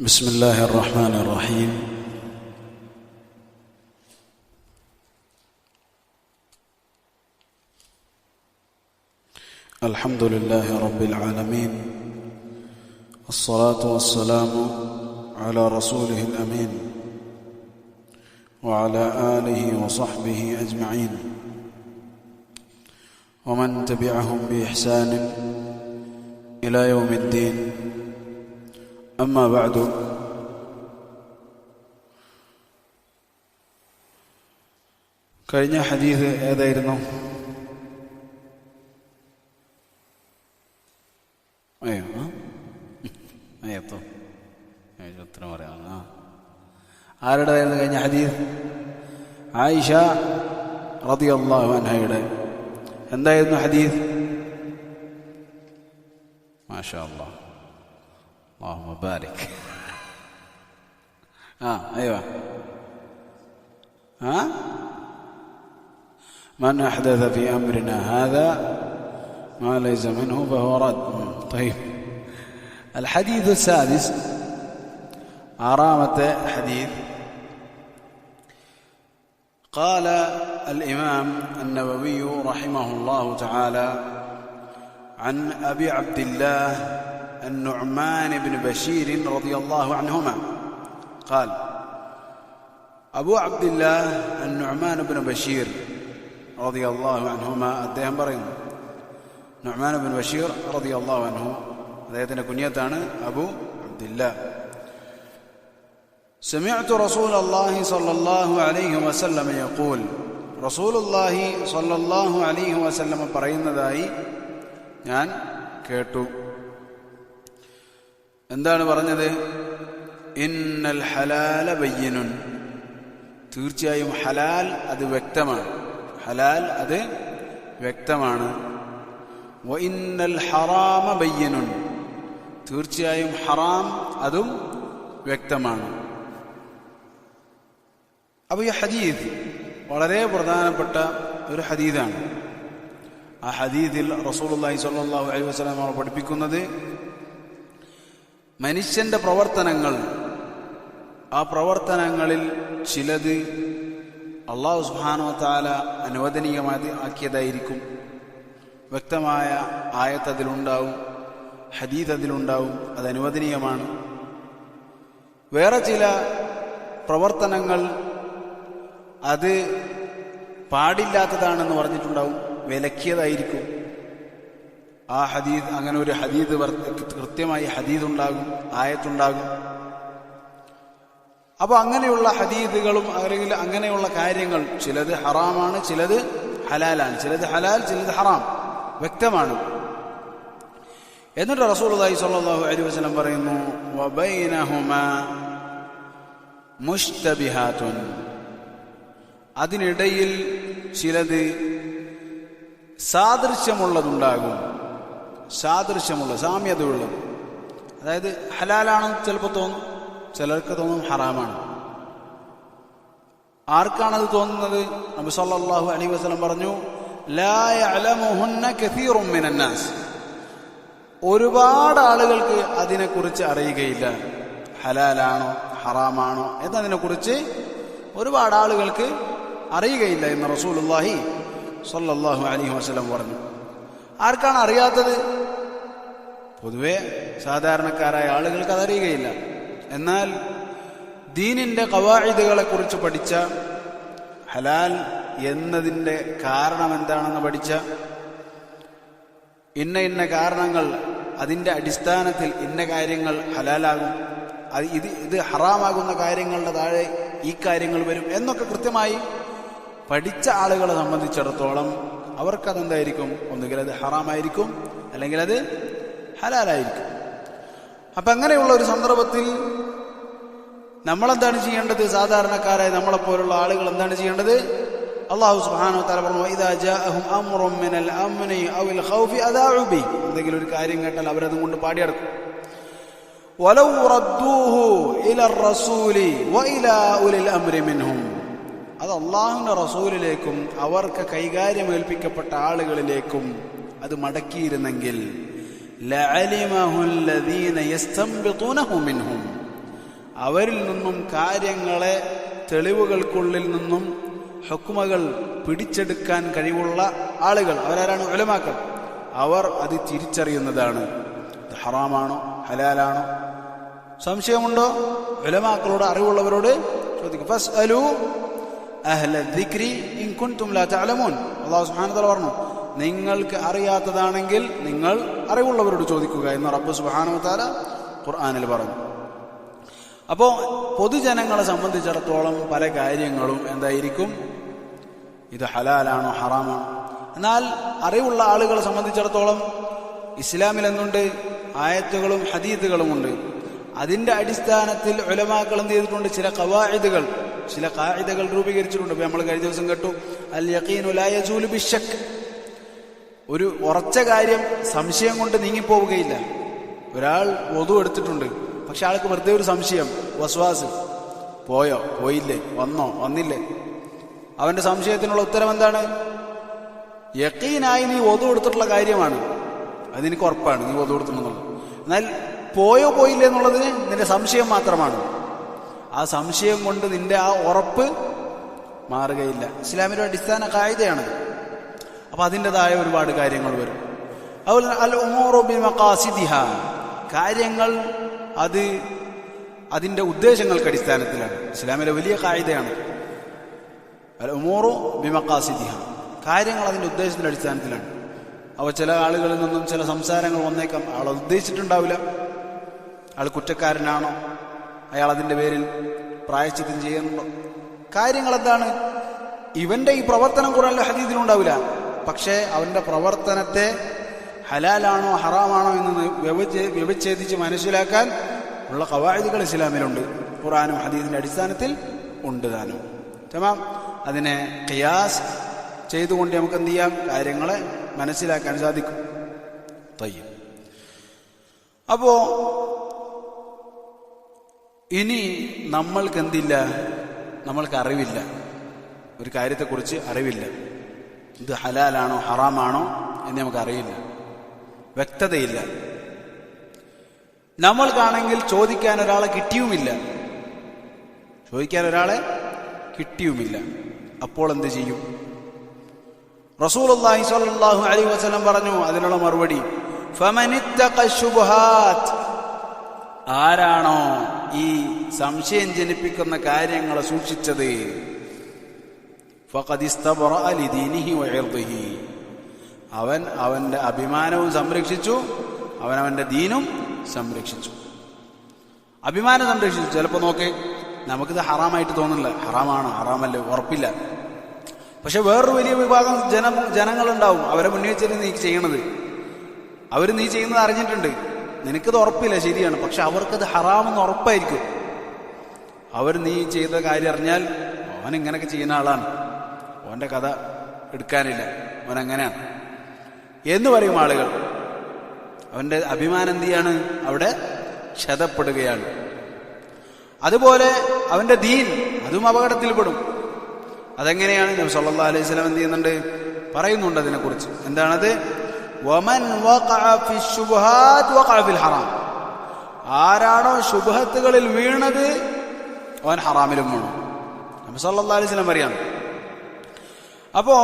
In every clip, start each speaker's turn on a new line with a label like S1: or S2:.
S1: بسم الله الرحمن الرحيم. الحمد لله رب العالمين. الصلاة والسلام على رسوله الأمين وعلى آله وصحبه أجمعين. ومن تبعهم بإحسان إلى يوم الدين. أما بعد കഴിഞ്ഞ ഹദീസ് ഏതായിരുന്നു അയ്യോ ആ? അയ്യത്തോ അയ്യോ, ഉത്തരം പറയാം ആ ആരുടേതായിരുന്നു കഴിഞ്ഞ ഹദീസ് ആയിഷ റളിയല്ലാഹു അൻഹയുടെ എന്തായിരുന്നു ഹദീസ് മാഷാ അല്ലാഹ് اللهم بارك. آه أيوه. ها؟ من أحدث في أمرنا هذا ما ليس منه فهو رد. طيب. الحديث السادس عرامة حديث. قال الإمام النووي رحمه الله تعالى عن أبي عبد الله النعمان بن بشير رضي الله عنهما قال أبو عبد الله النعمان بن بشير رضي الله عنهما അദ്ദേഹം പറയുന്നു നുഅ്മാൻ ബിൻ ബഷീർ റളിയല്ലാഹു അൻഹു അദ്ദേഹത്തിന്റെ കുനിയത്താണ് അബു അബ്ദുല്ല سمعت رسول الله صلى الله عليه وسلم يقول رسول الله صلى الله عليه وسلم പറയുന്നതായി ഞാൻ കേട്ടു എന്താണ് പറഞ്ഞത്? ഇന്നൽ ഹലാല തീർച്ചയായും ഹലാൽ അത് വ്യക്തമാണ്. ഹലാൽ അത് വ്യക്തമാണ്. തീർച്ചയായും ഹറാം അതും വ്യക്തമാണ്. അപ്പൊ ഈ ഹദീദ് വളരെ പ്രധാനപ്പെട്ട ഒരു ഹദീദാണ്. ആ ഹദീദിൽ റസൂലുള്ളാഹി സ്വല്ലല്ലാഹു അലൈഹി നമ്മൾ പഠിപ്പിക്കുന്നത് മനുഷ്യന്റെ പ്രവർത്തനങ്ങൾ. ആ പ്രവർത്തനങ്ങളിൽ ചിലത് അള്ളാഹു സുഹാനോ താല അനുവദനീയമായി ആക്കിയതായിരിക്കും. വ്യക്തമായ ആയത്ത് അതിലുണ്ടാവും ഹദീദ് അതിലുണ്ടാവും അത് അനുവദനീയമാണ്. വേറെ ചില പ്രവർത്തനങ്ങൾ അത് പാടില്ലാത്തതാണെന്ന് പറഞ്ഞിട്ടുണ്ടാവും വിലക്കിയതായിരിക്കും. ആ ഹദീദ് അങ്ങനെ ഒരു ഹദീദ് കൃത്യമായി ഹദീദ് ഉണ്ടാകും ആയത്തുണ്ടാകും. അപ്പോൾ അങ്ങനെയുള്ള ഹദീദുകളും അല്ലെങ്കിൽ അങ്ങനെയുള്ള കാര്യങ്ങൾ ചിലത് ഹറാമാണ് ചിലത് ഹലാലാണ്. ചിലത് ഹലാൽ ചിലത് ഹറാം. വ്യക്തമാണ്. എന്നിട്ട് റസൂലുള്ളാഹി സ്വല്ലല്ലാഹു അലൈഹി വസല്ലം പറയുന്നു വബൈനഹുമാ മുഷ്തബിഹാത്തുൻ. അതിനിടയിൽ ചിലത് സാദൃശ്യമുള്ളതുണ്ടാകും. സാദൃശ്യമുള്ള സാമ്യതയുള്ളത് അതായത് ഹലാലാണെന്ന് ചിലപ്പോൾ തോന്നും ചിലർക്ക് തോന്നും ഹറാമാണ്. ആർക്കാണത് തോന്നുന്നത്? നബി സല്ലല്ലാഹു അലൈഹി വസല്ലം പറഞ്ഞു ലാ ഒരുപാട് ആളുകൾക്ക് അതിനെക്കുറിച്ച് അറിയുകയില്ല. ഹലാലാണോ ഹറാമാണോ എന്നതിനെക്കുറിച്ച് ഒരുപാട് ആളുകൾക്ക് അറിയുകയില്ല എന്ന് റസൂലുള്ളാഹി സല്ലല്ലാഹു അലൈഹി വസല്ലം പറഞ്ഞു. ആർക്കാണ് അറിയാത്തത്? പൊതുവെ സാധാരണക്കാരായ ആളുകൾക്ക് അതറിയുകയില്ല. എന്നാൽ ദീനിന്റെ കവായിദുകളെ കുറിച്ച് പഠിച്ച ഹലാൽ എന്നതിന്റെ കാരണം എന്താണെന്ന് പഠിച്ച ഇന്ന ഇന്ന കാരണങ്ങൾ അതിന്റെ അടിസ്ഥാനത്തിൽ ഇന്ന കാര്യങ്ങൾ ഹലാലാകും അത് ഇത് ഇത് ഹറാമാകുന്ന കാര്യങ്ങളുടെ താഴെ ഈ കാര്യങ്ങൾ വരും എന്നൊക്കെ കൃത്യമായി പഠിച്ച ആളുകളെ സംബന്ധിച്ചിടത്തോളം അവർക്കതെന്തായിരിക്കും? ഒന്നുകിൽ അത് ഹറാമായിരിക്കും അല്ലെങ്കിൽ അത് ഹലാലായിരിക്കും. അപ്പൊ അങ്ങനെയുള്ള ഒരു സന്ദർഭത്തിൽ നമ്മളെന്താണ് ചെയ്യേണ്ടത്? സാധാരണക്കാരായ നമ്മളെപ്പോലുള്ള ആളുകൾ എന്താണ് ചെയ്യേണ്ടത്? അള്ളാഹു സുബ്ഹാനഹു തല പറഞ്ഞു എന്തെങ്കിലും ഒരു കാര്യം കേട്ടാൽ അവരതും കൊണ്ട് പാടിയടക്കും. റദ്ദൂഹു ഇല റസൂലി വഇലാ ഉലിൽ അത് അള്ളാഹുവിന്റെ റസൂലിലേക്കും അവർക്ക് കൈകാര്യം ഏൽപ്പിക്കപ്പെട്ട ആളുകളിലേക്കും അത് മടക്കിയിരുന്നെങ്കിൽ അവരിൽ നിന്നും കാര്യങ്ങളെ തെളിവുകൾക്കുള്ളിൽ നിന്നും ഹക്കുമകൾ പിടിച്ചെടുക്കാൻ കഴിവുള്ള ആളുകൾ. അവരാരാണ്? ഉലമാക്കൾ. അവർ അത് തിരിച്ചറിയുന്നതാണ്. ഹറാമാണോ? ഹലാലാണോ? സംശയമുണ്ടോ? ഉലമാക്കളോട് അറിവുള്ളവരോട് ചോദിക്കും. ഫസ്റ്റ് അലു അഹ്ല ദിക്രി ഇൻ കുൻതും ലാ തഅലമൂൻ. അല്ലാഹു സുബ്ഹാനഹു തആല പറഞ്ഞു നിങ്ങൾക്ക് അറിയാത്തതാണെങ്കിൽ നിങ്ങൾ അറിവുള്ളവരോട് ചോദിക്കുക എന്ന് റബ്ബ് സുബ്ഹാനഹു തആല ഖുർആനിൽ പറഞ്ഞു. അപ്പോൾ പൊതുജനങ്ങളെ സംബന്ധിച്ചിടത്തോളം പല കാര്യങ്ങളും എന്തായിരിക്കും? ഇത് ഹലാലാണോ? ഹറാമാണോ? എന്നാൽ അറിവുള്ള ആളുകളെ സംബന്ധിച്ചിടത്തോളം ഇസ്ലാമിൽ എന്തുണ്ട്? ആയത്തുകളും ഹദീത്തുകളുമുണ്ട് അതിന്റെ അടിസ്ഥാനത്തിൽ ഒലമാക്കൾ എന്ത് ചെയ്തിട്ടുണ്ട്? ചില കവായിദുകൾ ചില കായിതകൾ രൂപീകരിച്ചിട്ടുണ്ട്. നമ്മൾ കഴിഞ്ഞ ദിവസം കേട്ടു അൽ യഖീനു ലാ യസൂലു ബിശക്ക് ഒരു ഉറച്ച കാര്യം സംശയം കൊണ്ട് നീങ്ങിപ്പോവുകയില്ല. ഒരാൾ ഒതു എടുത്തിട്ടുണ്ട്. പക്ഷെ ആൾക്ക് വെറുതെ ഒരു സംശയം വസ്വാസ് പോയോ? പോയില്ലേ? വന്നോ? വന്നില്ലേ? അവന്റെ സംശയത്തിനുള്ള ഉത്തരം എന്താണ്? യക്കീനായി നീ ഒതു എടുത്തിട്ടുള്ള കാര്യമാണ്. അതെനിക്ക് ഉറപ്പാണ് നീ ഒതു കൊടുത്തിട്ടുള്ളത് എന്നാൽ പോയോ പോയില്ലേ എന്നുള്ളതിന് നിന്റെ സംശയം മാത്രമാണ്. ആ സംശയം കൊണ്ട് നിന്റെ ആ ഉറപ്പ് മാറുകയില്ല. ഇസ്ലാമിന്റെ അടിസ്ഥാന കായികയാണ് അപ്പൊ അതിന്റെതായ ഒരുപാട് കാര്യങ്ങൾ വരും. അതുപോലെ അൽ ഉമോറോ ബി മഖാസിദിഹ കാര്യങ്ങൾ അത് അതിന്റെ ഉദ്ദേശങ്ങൾക്ക് അടിസ്ഥാനത്തിലാണ്. ഇസ്ലാമിലെ വലിയ കായികയാണ്. അൽ ഉമോറോ ബിമക്കാസിദിഹ കാര്യങ്ങൾ അതിന്റെ ഉദ്ദേശത്തിന്റെ അടിസ്ഥാനത്തിലാണ്. അവ ചില ആളുകളിൽ നിന്നും ചില സംസാരങ്ങൾ വന്നേക്കാം. ആൾ ഉദ്ദേശിച്ചിട്ടുണ്ടാവില്ല. ആൾ കുറ്റക്കാരനാണോ? അയാൾ അതിന്റെ പേരിൽ പ്രായച്ചിത്തം ചെയ്യുന്നുണ്ടോ? കാര്യങ്ങൾ എന്താണ്? ഇവന്റെ ഈ പ്രവർത്തനം കുറല്ല ഹദീദിലുണ്ടാവില്ല പക്ഷേ അവന്റെ പ്രവർത്തനത്തെ ഹലാലാണോ ഹറാമാണോ എന്ന് വ്യവച്ഛേ- വ്യവച്ഛേദിച്ച് മനസ്സിലാക്കാൻ ഉള്ള കവായതുകൾ ഇസ്ലാമിലുണ്ട്. ഖുറാനും ഹദീദിന്റെ അടിസ്ഥാനത്തിൽ ഉണ്ട് താനും. തമാം അതിനെ ഖിയാസ് ചെയ്തുകൊണ്ട് നമുക്ക് എന്ത് ചെയ്യാം? കാര്യങ്ങളെ മനസ്സിലാക്കാൻ സാധിക്കും. തയ്യം. അപ്പോ ഇനി നമ്മൾക്ക് എന്തില്ല നമ്മൾക്ക് അറിവില്ല ഒരു കാര്യത്തെക്കുറിച്ച് അറിവില്ല. ഇത് ഹലാലാണോ ഹറാമാണോ എന്ന് നമുക്ക് അറിയില്ല വ്യക്തതയില്ല. നമ്മൾക്കാണെങ്കിൽ ചോദിക്കാൻ ഒരാളെ കിട്ടിയുമില്ല. ചോദിക്കാൻ ഒരാളെ കിട്ടിയുമില്ല. അപ്പോൾ എന്ത് ചെയ്യും? റസൂലുള്ളാഹി സ്വല്ലല്ലാഹു അലൈഹി വസ്ലം പറഞ്ഞു അതിനുള്ള മറുപടി ആരാണോ ഈ സംശയം ജനിപ്പിക്കുന്ന കാര്യങ്ങളെ സൂക്ഷിച്ചത്? അവൻ അവന്റെ അഭിമാനവും സംരക്ഷിച്ചു അവൻ അവന്റെ ദീനും സംരക്ഷിച്ചു. അഭിമാനം സംരക്ഷിച്ചു. ചിലപ്പോൾ നോക്ക് നമുക്കിത് ഹറാമായിട്ട് തോന്നില്ല ഹറാമാണ് ഹറാമല്ലേ ഉറപ്പില്ല. പക്ഷെ വേറൊരു വലിയ വിഭാഗം ജന ജനങ്ങളുണ്ടാവും. അവരെ മുന്നിൽ വെച്ചിട്ട് നീ ചെയ്യണത്. അവർ നീ ചെയ്യുന്നത് അറിഞ്ഞിട്ടുണ്ട്. നിനക്കത് ഉറപ്പില്ല ശരിയാണ്. പക്ഷെ അവർക്കത് ഹറാമെന്ന് ഉറപ്പായിരിക്കും. അവർ നീ ചെയ്ത കാര്യം അറിഞ്ഞാൽ അവൻ ഇങ്ങനെയൊക്കെ ചെയ്യുന്ന ആളാണ്. അവന്റെ കഥ എടുക്കാനില്ല. അവൻ അങ്ങനെയാണ്. എന്ന് പറയും ആളുകൾ. അവന്റെ അഭിമാനം എന്ത് ചെയ്യാണ്? അവിടെ ക്ഷതപ്പെടുകയാണ്. അതുപോലെ അവന്റെ ദീൻ അതും അപകടത്തിൽപ്പെടും അതെങ്ങനെയാണ് നബി സല്ലല്ലാഹു അലൈഹി സ്വലം എന്ത് ചെയ്യുന്നുണ്ട്? പറയുന്നുണ്ട് അതിനെക്കുറിച്ച്. എന്താണത്? വമൻ وقع في الشبهات وقع في الحرام. ആരാണോ ശുഭഹത്തുകളിൽ വീണത് അവൻ ഹറാമിലും വീണു. നബി സല്ലല്ലാഹു അലൈഹി വസല്ലം അറിയാം. അപ്പോ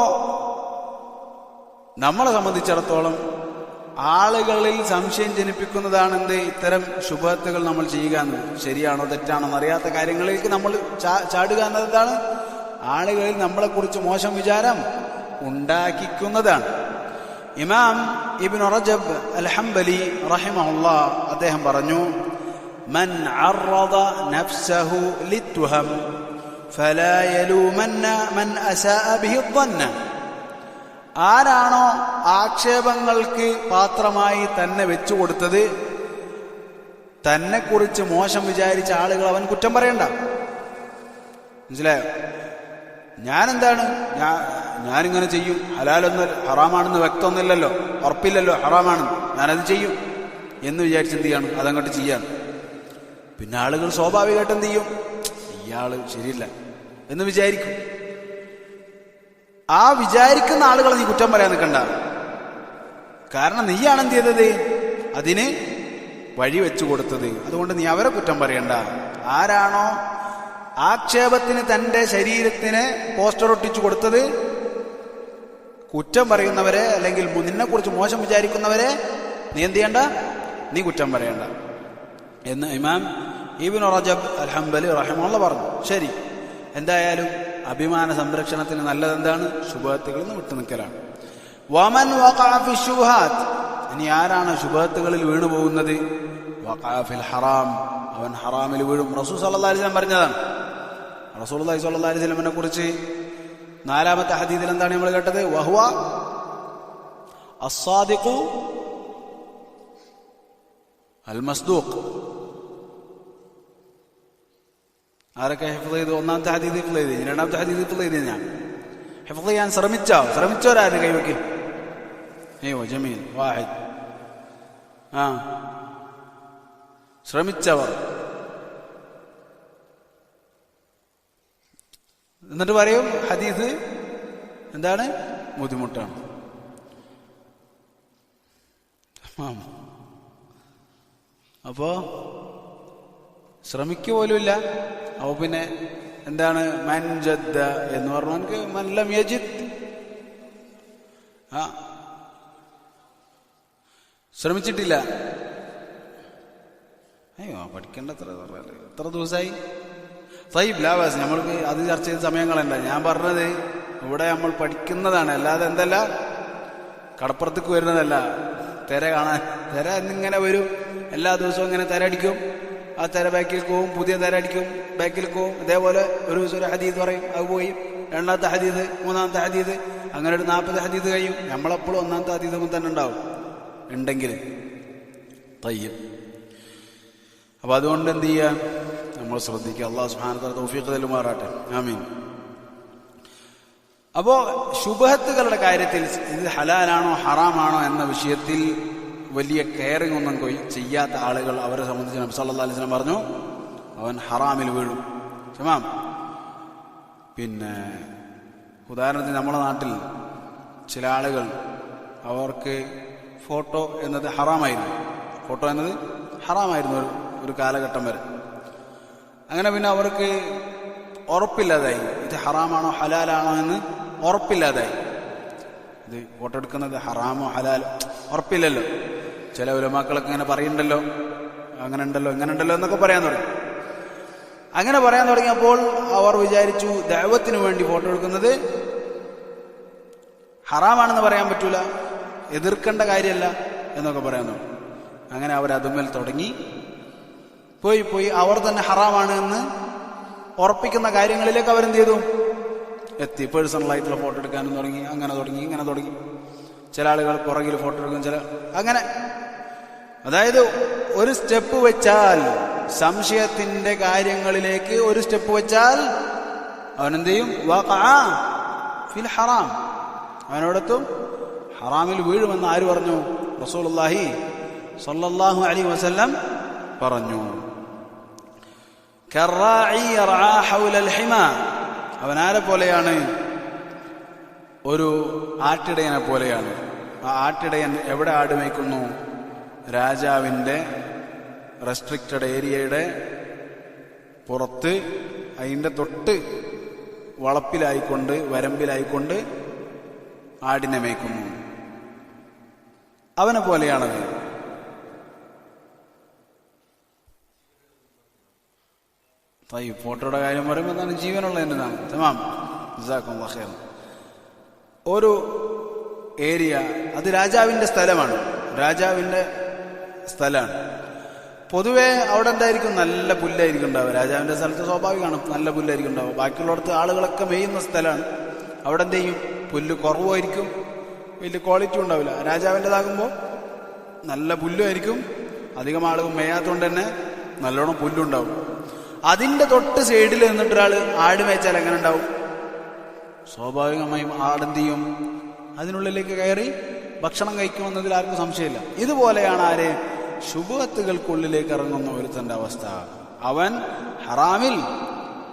S1: നമ്മളെ സംബന്ധിച്ചിടത്തോളം ആളുകളിൽ സംശയം ജനിപ്പിക്കുന്നതാണ് എന്ത്? ഇത്തരം ശുഭത്തുകൾ നമ്മൾ ചെയ്യുക എന്ന് ശരിയാണോ തെറ്റാണോ എന്നറിയാത്ത കാര്യങ്ങളിലേക്ക് നമ്മൾ ചാടുക എന്നതാണ് ആളുകളിൽ നമ്മളെക്കുറിച്ച് മോശം വിചാരം ഉണ്ടാക്കിക്കുന്നതാണ്. ഇമാം ഇബിൻ റജബ് അൽ ഹംബലി അദ്ദേഹം പറഞ്ഞു മൻ അർറദ നഫ്സഹു ലിത്തുഹം ഫലാ യലൂമന്ന മൻ അസാഅ ബിഹി ظن ആരാണോ ആക്ഷേപങ്ങൾക്ക് പാത്രമായി തന്നെ വെച്ചു കൊടുത്തത് തന്നെക്കുറിച്ച് മോശം വിചാരിച്ച ആളുകൾ അവൻ കുറ്റം പറയണ്ട. മനസ്സിലായോ? ഞാനെന്താണ്? ഞാൻ ഞാനിങ്ങനെ ചെയ്യും. ഹലാലൊന്നും ഹറാമാണെന്ന് വ്യക്തമൊന്നുമില്ലല്ലോ. ഉറപ്പില്ലല്ലോ ഹറാമാണെന്ന്. ഞാനത് ചെയ്യും. എന്ന് വിചാരിച്ച് എന്ത് ചെയ്യാണ്? അതങ്ങോട്ട് ചെയ്യാണ് പിന്നെ ആളുകൾ സ്വാഭാവികമായിട്ട് എന്ത് ചെയ്യും? ഇയാൾ ശരിയില്ല. എന്ന് വിചാരിക്കും. ആ വിചാരിക്കുന്ന ആളുകളെ നീ കുറ്റം പറയാൻ നിൽക്കണ്ട. കാരണം നീയാണ് എന്ത് ചെയ്തത്? അതിന് വഴി വെച്ചു കൊടുത്തത്. അതുകൊണ്ട് നീ അവരെ കുറ്റം പറയണ്ട. ആരാണോ ആക്ഷേപത്തിന് തന്റെ ശരീരത്തിന് പോസ്റ്റർ ഒട്ടിച്ചു കൊടുത്തത്? കുറ്റം പറയുന്നവരെ അല്ലെങ്കിൽ നിന്നെ കുറിച്ച് മോശം വിചാരിക്കുന്നവരെ നീ എന്ത് ചെയ്യണ്ട? നീ കുറ്റം പറയണ്ട. എന്ന് ഇമാം ഈബിൻ റജബ് അൽഹംബലി റഹിമുള്ള പറഞ്ഞു. ശരി. എന്തായാലും അഭിമാന സംരക്ഷണത്തിന് നല്ലതെന്താണ്? ശുഭത്തുകളിൽ നിന്ന് വിട്ടുനിൽക്കലാണ്. വമൻ ശുബ്ഹാത്ത് ഇനി ആരാണ് ശുഭത്തുകളിൽ വീണുപോകുന്നത് വഖഅ ഹറാം. അവൻ ഹറാമിൽ വീഴും. റസൂൽ സല്ലല്ലാഹു അലൈഹി വസല്ലം പറഞ്ഞതാണ്. സ്വല്ലല്ലാഹു അലൈഹി വസല്ലമനെ കുറിച്ച് നാലാമത്തെ ഹദീദിൽ എന്താണ് നമ്മൾ കേട്ടത്? വഹുവ അസ്സാദിഖു അൽ മസ്ദൂഖ് ആരൊക്കെ ഹിഫ്ള് ചെയ്തു? ഒന്നാമത്തെ ഹദീദ് ഹിഫ്ള് ചെയ്ത്. രണ്ടാമത്തെ ഹദീദ് ഹിഫ്ള് ചെയ്ത് ഞാൻ. ഹിഫ്ള് ചെയ്യാൻ ശ്രമിച്ചോ ശ്രമിച്ചവരായിരുന്നു കൈവയ്ക്ക്? അയ്യോ ജമീൽ വാഹിദ്. ആ. ശ്രമിച്ചവർ. എന്നിട്ട് പറയും ഹദീസ് എന്താണ്? ബുദ്ധിമുട്ടാണ്. അപ്പോ ശ്രമിക്കുക പോലുമില്ല. അപ്പൊ പിന്നെ എന്താണ്? മൻജദ്ദ എന്ന് പറഞ്ഞു എനിക്ക് മല്ലം യജിദ്. ആ. ശ്രമിച്ചിട്ടില്ല. അയ്യോ പഠിക്കേണ്ട എത്ര എത്ര ദിവസമായി സൈബ് ലാവാസ് നമ്മൾക്ക് അത് ചർച്ച ചെയ്ത സമയങ്ങളല്ല. ഞാൻ പറഞ്ഞത് ഇവിടെ നമ്മൾ പഠിക്കുന്നതാണ്. അല്ലാതെ എന്തല്ല? കടപ്പുറത്തേക്ക് വരുന്നതല്ല. തിര കാണാൻ തിര എന്നിങ്ങനെ വരും. എല്ലാ ദിവസവും ഇങ്ങനെ തിര അടിക്കും. ആ തിര ബാക്കിൽ പോവും പുതിയ തിര അടിക്കും ബാക്കിൽ പോവും. ഇതേപോലെ ഒരു ദിവസം ഒരു ഹദീദ് പറയും. അത് പോയി. രണ്ടാമത്തെ ഹദീദ് മൂന്നാമത്തെ ഹദീദ് അങ്ങനെ ഒരു നാൽപ്പത് ഹദീദ് കഴിയും. നമ്മളെപ്പോഴും ഒന്നാമത്തെ ഹദീദ് തന്നെ ഉണ്ടാവും. ഉണ്ടെങ്കിൽ. തയ്യും. അപ്പൊ അതുകൊണ്ട് എന്ത് ചെയ്യാം? നമ്മൾ ശ്രദ്ധിക്കുക. അള്ളാഹു സുഹാനത്തല തൗഫീഖ് തല്ലുമാറാട്ടെ ആമീൻ. അപ്പോ ശുഭഹത്തുകളുടെ കാര്യത്തിൽ ഇത് ഹലാലാണോ ഹറാമാണോ എന്ന വിഷയത്തിൽ വലിയ കെയറിംഗ് ഒന്നും ചെയ്യാത്ത ആളുകൾ അവരെ സംബന്ധിച്ച് നബി സല്ലല്ലാഹു അലൈഹി വസല്ലം പറഞ്ഞു അവൻ ഹറാമിൽ വീഴും. തമാം പിന്നെ ഉദാഹരണത്തിന് നമ്മുടെ നാട്ടിൽ ചില ആളുകൾ അവർക്ക് ഫോട്ടോ എന്നത് ഹറാമായിരുന്നു. ഫോട്ടോ എന്നത് ഹറാമായിരുന്നു ഒരു കാലഘട്ടം വരെ. അങ്ങനെ പിന്നെ അവർക്ക് ഉറപ്പില്ലാതായി. ഇത് ഹറാമാണോ ഹലാലാണോ എന്ന് ഉറപ്പില്ലാതായി. ഇത് ഫോട്ടോ എടുക്കുന്നത് ഹറാമോ ഹലാലോ? ഉറപ്പില്ലല്ലോ. ചില ഉലമാക്കളൊക്കെ ഇങ്ങനെ പറയുന്നുണ്ടല്ലോ. അങ്ങനെ ഉണ്ടല്ലോ ഇങ്ങനെ ഉണ്ടല്ലോ എന്നൊക്കെ പറയാൻ തുടങ്ങി. അങ്ങനെ പറയാൻ തുടങ്ങിയപ്പോൾ അവർ വിചാരിച്ചു ദൈവത്തിന് വേണ്ടി ഫോട്ടോ എടുക്കുന്നത് ഹറാമാണെന്ന് പറയാൻ പറ്റൂല എതിർക്കേണ്ട കാര്യമല്ല എന്നൊക്കെ പറയാൻ തുടങ്ങി. അങ്ങനെ അവർ അതുമേൽ തുടങ്ങി. പോയി പോയി. അവർ തന്നെ ഹറാമാണ് എന്ന് ഉറപ്പിക്കുന്ന കാര്യങ്ങളിലേക്ക് അവരെന്ത് ചെയ്തു? എത്തി. പേഴ്സണൽ ആയിട്ടുള്ള ഫോട്ടോ എടുക്കാനും തുടങ്ങി. അങ്ങനെ തുടങ്ങി ഇങ്ങനെ തുടങ്ങി. ചില ആളുകൾ പുറകിൽ ഫോട്ടോ എടുക്കും ചില അങ്ങനെ. അതായത് ഒരു സ്റ്റെപ്പ് വെച്ചാൽ സംശയത്തിന്റെ കാര്യങ്ങളിലേക്ക് ഒരു സ്റ്റെപ്പ് വെച്ചാൽ അവനെന്ത് ചെയ്യും ഫിൽ ഹറാം. അവനോടത്തും ഹറാമിൽ വീഴുമെന്ന് ആര് പറഞ്ഞു? റസൂലുള്ളാഹി സല്ലല്ലാഹു അലൈഹി വസല്ലം പറഞ്ഞു. ആരെ പോലെയാണ്? ഒരു ആട്ടിടയനെ പോലെയാണ്. ആ ആട്ടിടയൻ എവിടെ ആട് മേയ്ക്കുന്നു? രാജാവിന്റെ റെസ്ട്രിക്റ്റഡ് ഏരിയയുടെ പുറത്ത് അതിന്റെ തൊട്ട് വളപ്പിലായിക്കൊണ്ട് വരമ്പിലായിക്കൊണ്ട് ആടിനെ മേയ്ക്കുന്നു. അവനെ പോലെയാണത് തൈ ഫോട്ടോയുടെ കാര്യം പറയുമ്പോൾ എന്താണ്? ജീവനുള്ള എന്നതാണ് തമാം ജസാക്കും ഖൈർ ഒരു ഏരിയ അത് രാജാവിന്റെ സ്ഥലമാണ്. രാജാവിന്റെ സ്ഥലമാണ്. പൊതുവേ അവിടെ എന്തായിരിക്കും? നല്ല പുല്ലായിരിക്കും ഉണ്ടാവുക. രാജാവിന്റെ സ്ഥലത്ത് സ്വാഭാവികമാണ് നല്ല പുല്ലായിരിക്കും ഉണ്ടാവുക. ബാക്കിയുള്ളിടത്ത് ആളുകളൊക്കെ മേയുന്ന സ്ഥലമാണ്. അവിടെ എന്ത് ചെയ്യും? പുല്ല് കുറവായിരിക്കും. വലിയ ക്വാളിറ്റി ഉണ്ടാവില്ല. രാജാവിന്റെതാകുമ്പോൾ നല്ല പുല്ലുമായിരിക്കും. അധികം ആളുകൾ മേയാത്തതുകൊണ്ട് തന്നെ നല്ലോണം പുല്ലുണ്ടാവും. അതിന്റെ തൊട്ട് സൈഡിൽ നിന്നിട്ട് ഒരാൾ ആട് മേച്ചാൽ എങ്ങനെ ഉണ്ടാവും? സ്വാഭാവികമായും ആടെന്ത് ചെയ്യും? അതിനുള്ളിലേക്ക് കയറി ഭക്ഷണം കഴിക്കുമെന്നതിൽ ആർക്കും സംശയമില്ല. ഇതുപോലെയാണ് ആര്? ശുഭത്തുകൾക്കുള്ളിലേക്ക് ഇറങ്ങുന്ന ഒരുത്തന്റെ അവസ്ഥ. അവൻ ഹറാമിൽ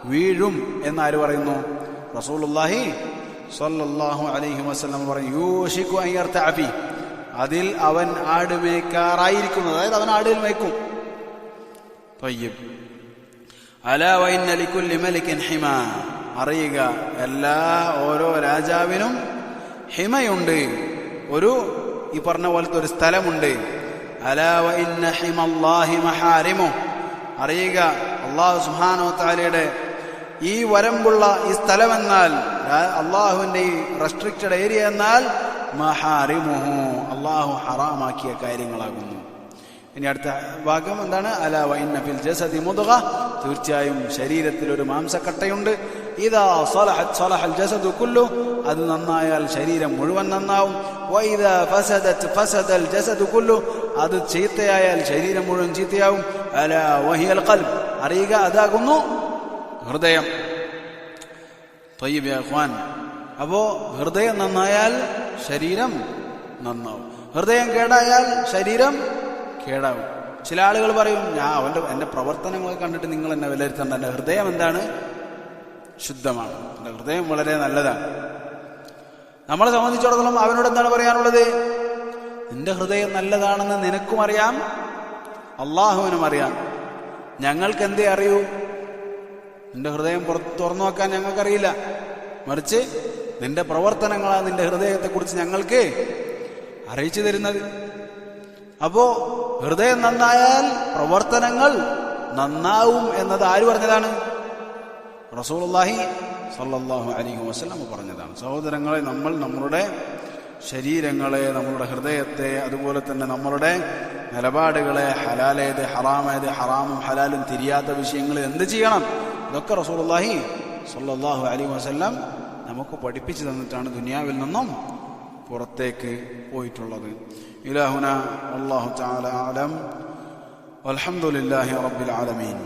S1: വീഴും എന്നാര് പറയുന്നു? റസൂലുള്ളാഹി സ്വല്ലല്ലാഹു അലൈഹി വസല്ലം പറയും യൂഷിക്കു അൻ യർതഅ ഫീ. അതിൽ അവൻ ആട് മേയ്ക്കാറായിരിക്കുന്നു. അതായത് അവൻ ആടുകൾ ത്വയ്യിബ് അലാ വൈന്ന ലിക്കുല്ലി മലിക്കിൻ ഹിമ. അറിയുക എല്ലാ ഓരോ രാജാവിനും ഹിമയുണ്ട്. ഒരു ഈ പറഞ്ഞ പോലത്തെ ഒരു സ്ഥലമുണ്ട്. അറിയുക അള്ളാഹു സുഹാനോ താലയുടെ ഈ വരമ്പുള്ള ഈ സ്ഥലമെന്നാൽ അള്ളാഹുവിന്റെ ഈ റെസ്ട്രിക്റ്റഡ് ഏരിയ എന്നാൽ മഹാരിമുഹു. അള്ളാഹു ഹറാമാക്കിയ കാര്യങ്ങളാകുന്നു. ഇനി അടുത്ത ഭാഗം എന്താണ്? അല വൈന്ന ഫിൽ ജസദി മുദ്ഗ. തീർച്ചയായും ശരീരത്തിൽ ഒരു മാംസക്കട്ടയുണ്ട്. ഇതാ സലഹത് സലഹൽ ജസദു കുല്ലു. അത് നന്നായാൽ ശരീരം മുഴുവൻ നന്നാവും. വൈദ ഫസദത് ഫസദൽ ജസദു കുല്ലു. അത് ചീത്തയായാൽ ശരീരം മുഴുവൻ ചീത്തയാവും. അല വഹിയൽ ഖൽബ്. അറിയുക അതാകുന്നു ഹൃദയം. ത്വയ്യിബ് യാ ഇഖ്വാൻ. അപ്പോ ഹൃദയം നന്നായാൽ ശരീരം നന്നാവും. ഹൃദയം കേടായാൽ ശരീരം കേടാവും. ചില ആളുകൾ പറയും ഞാൻ അവന്റെ എന്റെ പ്രവർത്തനങ്ങളൊക്കെ കണ്ടിട്ട് നിങ്ങൾ എന്നെ വിലയിരുത്തേണ്ട. എന്റെ ഹൃദയം എന്താണ്? ശുദ്ധമാണ്. എന്റെ ഹൃദയം വളരെ നല്ലതാണ്. നമ്മളെ സംബന്ധിച്ചിടത്തോളം അവനോട് എന്താണ് പറയാനുള്ളത്? നിന്റെ ഹൃദയം നല്ലതാണെന്ന് നിനക്കും അറിയാം അള്ളാഹുവിനും അറിയാം. ഞങ്ങൾക്ക് എന്തേ അറിയൂ? നിന്റെ ഹൃദയം പുറത്ത് തുറന്നു നോക്കാൻ ഞങ്ങൾക്കറിയില്ല. മറിച്ച് നിന്റെ പ്രവർത്തനങ്ങളാണ് നിന്റെ ഹൃദയത്തെക്കുറിച്ച് ഞങ്ങൾക്ക് അറിയിച്ചു തരുന്നത്. അപ്പോ ഹൃദയം നന്നായാൽ പ്രവർത്തനങ്ങൾ നന്നാവും എന്നത് ആര് പറഞ്ഞതാണ്? റസൂലുള്ളാഹി സല്ലാഹു അലൈഹി വസല്ലം പറഞ്ഞതാണ്. സഹോദരങ്ങളെ നമ്മൾ നമ്മളുടെ ശരീരങ്ങളെ നമ്മളുടെ ഹൃദയത്തെ അതുപോലെ തന്നെ നമ്മളുടെ നിലപാടുകളെ ഹലാലേത് ഹറാമേത് ഹറാമും ഹലാലും തിരിയാത്ത വിഷയങ്ങൾ എന്ത് ചെയ്യണം? ഇതൊക്കെ റസൂലുള്ളാഹി സല്ലാഹു അലി വസല്ലം നമുക്ക് പഠിപ്പിച്ചു തന്നിട്ടാണ് ദുനിയാവിൽ നിന്നും പുറത്തേക്ക് പോയിട്ടുള്ളത് ഇലാഹുന അള്ളാഹു ചാല ആലം അലഹമുല്ലാഹി റബ്ബിൽ ആലമീൻ